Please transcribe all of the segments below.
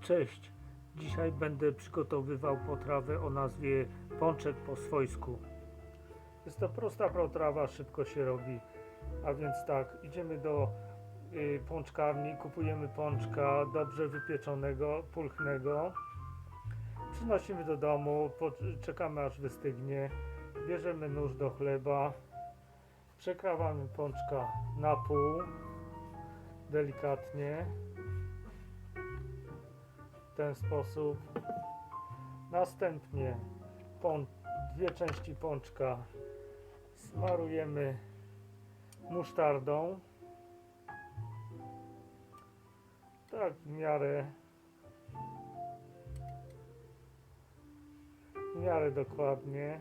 Cześć. Dzisiaj będę przygotowywał potrawę o nazwie pączek po swojsku. Jest to prosta potrawa, szybko się robi. A więc tak, idziemy do y, pączkarni, kupujemy pączka dobrze wypieczonego, pulchnego. Przynosimy do domu, czekamy aż wystygnie. Bierzemy nóż do chleba. Przekrawamy pączka na pół, delikatnie w ten sposób. Następnie dwie części pączka smarujemy musztardą. Tak w miarę w miarę dokładnie.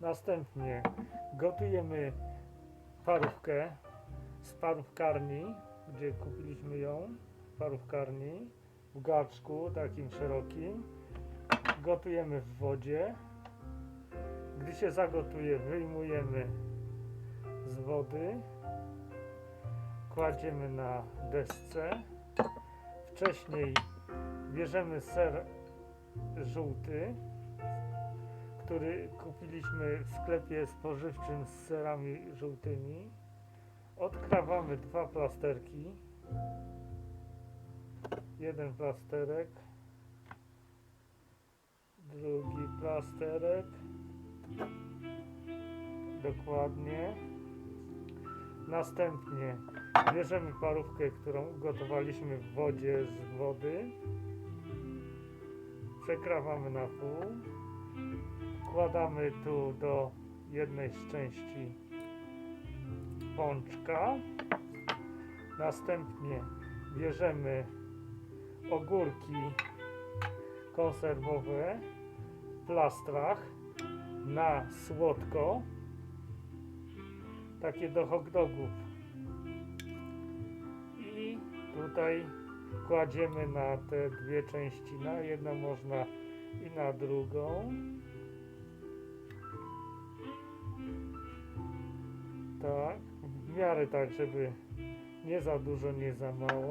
Następnie gotujemy parówkę parówkarni, gdzie kupiliśmy ją, parówkarni, w garczku takim szerokim. Gotujemy w wodzie. Gdy się zagotuje, wyjmujemy z wody, kładziemy na desce. Wcześniej bierzemy ser żółty, który kupiliśmy w sklepie spożywczym z serami żółtymi. Odkrawamy dwa plasterki. Jeden plasterek. Drugi plasterek. Dokładnie. Następnie bierzemy parówkę, którą ugotowaliśmy w wodzie z wody. Przekrawamy na pół. Wkładamy tu do jednej z części pączka. Następnie bierzemy ogórki konserwowe w plastrach na słodko, takie do hot dogów. I tutaj kładziemy na te dwie części, na jedną można i na drugą. Tak, w miarę tak, żeby nie za dużo, nie za mało.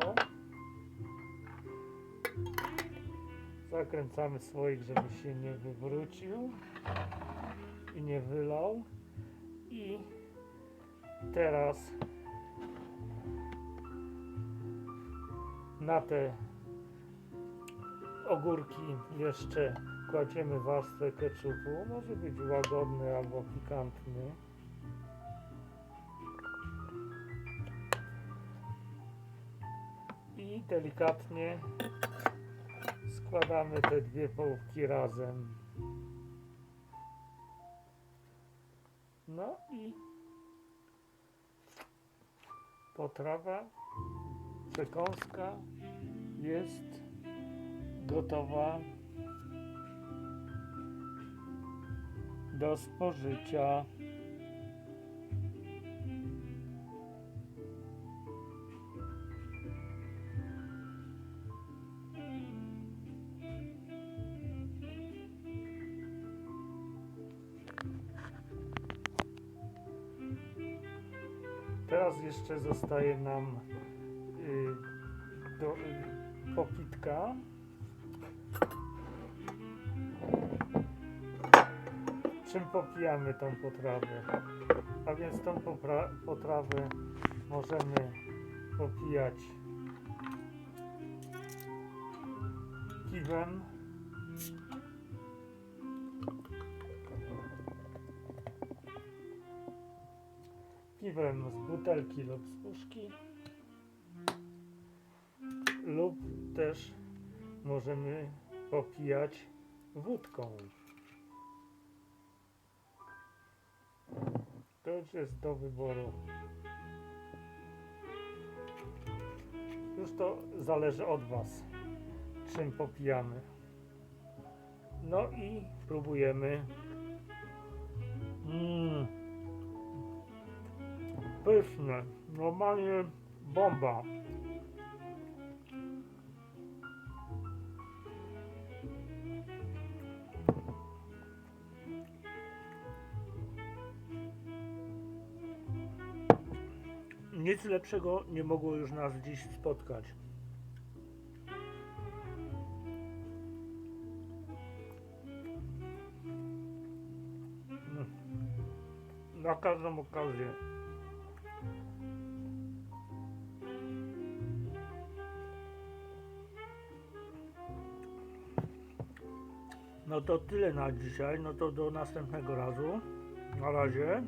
Zakręcamy słoik, żeby się nie wywrócił i nie wylał. I teraz na te ogórki jeszcze kładziemy warstwę keczupu. Może być łagodny albo pikantny. I delikatnie składamy te dwie połówki razem. No i potrawa, przekąska jest gotowa do spożycia. Teraz jeszcze zostaje nam y, do, popitka. Czym popijamy tą potrawę? A więc tą potrawę możemy popijać piwem. Piwem z butelki lub z puszki lub też możemy popijać wódką. To już jest do wyboru. Już to zależy od Was, czym popijamy. No i próbujemy. Mm pyszne, normalnie bomba. Nic lepszego nie mogło już nas dziś spotkać. Na każdą okazję. No to tyle na dzisiaj. No to do następnego razu. Na razie.